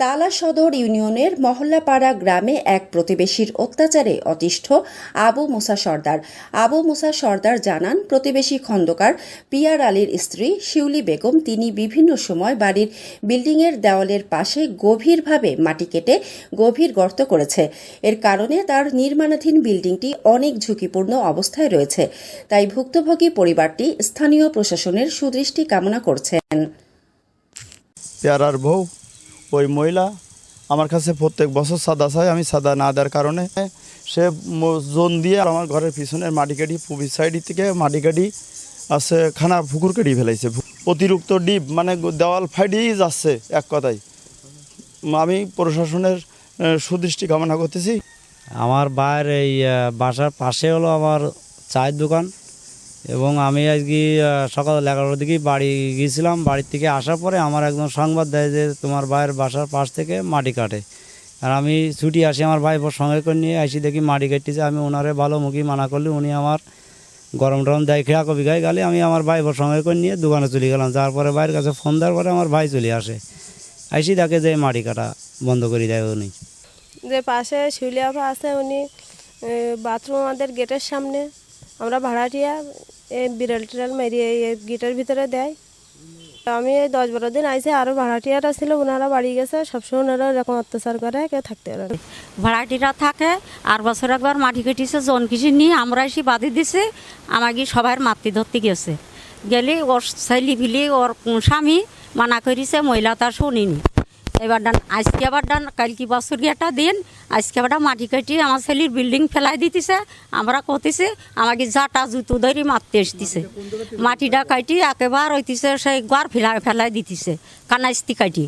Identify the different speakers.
Speaker 1: তালা সদর ইউনিয়নের মহল্লাপাড়া গ্রামে এক প্রতিবেশীর অত্যাচারে অতিষ্ঠ আবু মুসা সর্দার। আবু মুসা সর্দার জানান, প্রতিবেশী খন্দকার পিয়ার আলীর স্ত্রী শিউলি বেগম তিনি বিভিন্ন সময় বাড়ির বিল্ডিংয়ের দেওয়ালের পাশে গভীরভাবে মাটি কেটে গভীর গর্ত করেছে। এর কারণে তার নির্মাণাধীন বিল্ডিংটি অনেক ঝুঁকিপূর্ণ অবস্থায় রয়েছে। তাই ভুক্তভোগী পরিবারটি স্থানীয় প্রশাসনের সুদৃষ্টি কামনা করছেন।
Speaker 2: পেয়ারার বউ ওই মহিলা আমার কাছে প্রত্যেক বছর সাদা চাই আমি সাদা না দেওয়ার কারণে। সে জোন দিয়ে আমার ঘরের পিছনের মাটি কাটি পুবি সাইড থেকে মাটি কাটি আছে, খানা পুকুর কেটে ফেলাইছে। অতিরিক্ত ডিপ মানে দেওয়াল ফাইডেই যাচ্ছে এক কথায়। আমি প্রশাসনের সুদৃষ্টি কামনা করতেছি।
Speaker 3: আমার বাইর এই বাসার পাশে হলো আমার চায়ের দোকান। এবং আমি আজকে সকাল এগারোটার দিকে বাড়ি গিয়েছিলাম। বাড়ির থেকে আসার পরে আমার একদম সংবাদ দেয় যে তোমার ভাইয়ের বাসার পাশ থেকে মাটি কাটে। আর আমি ছুটি আসি আমার ভাই বোর সঙ্গে করে নিয়ে আসি দেখি মাটি কাটতেছে। আমি ওনারে ভালো মুখী মানা করলে উনি আমার গরম টরম দেয়, খেয়া কবি গায়ে গেলে আমি আমার ভাই বোর সঙ্গে করে নিয়ে দোকানে চলে গেলাম। যার পরে ভাইয়ের কাছে ফোন দেওয়ার পরে আমার ভাই চলে আসে। আইসি দেখে যে মাটি কাটা বন্ধ করে দেয় উনি।
Speaker 4: যে পাশে শিউলিয়াফা আছে উনি বাথরুম আমাদের গেটের সামনে। আমরা ভাড়াটিয়া এই বিড়াল টিরাল মেরিয়ে গেটের ভিতরে দেয়। আমি এই দশ বারো দিন আইসে আরও ভাড়াটিয়ারা ছিল ওনারা বাড়ি গেছে, সবসময় ওনারা এরকম অত্যাচার করে কেউ থাকতে পারে।
Speaker 5: ভাড়াটিরা থাকে, আর বছর একবার মাটি কেটেছে, জন কিছু নিয়ে আমরা এসে বাদি দিছে আমাকে সবার মাতৃ ধরতে গেছে। গেলে ওর ছেলে ফিলি ওর স্বামী মানা করিছে, মহিলা তার শুনিনি। এবার ডান, আজকে আবার ডান, কালকে বছর একটা দিন, আজকে আবার মাটি কাটি আমার ছেলের বিল্ডিং ফেলাই দিতেছে, আমরা কতিছে আমাকে জাটা জুতো ধরে মারতে এসতেছে মাটিটা কাটি একেবার হইতেছে সেই ঘর ফেলা ফেলাই দিতেছে, কানাইস্তি কাটি।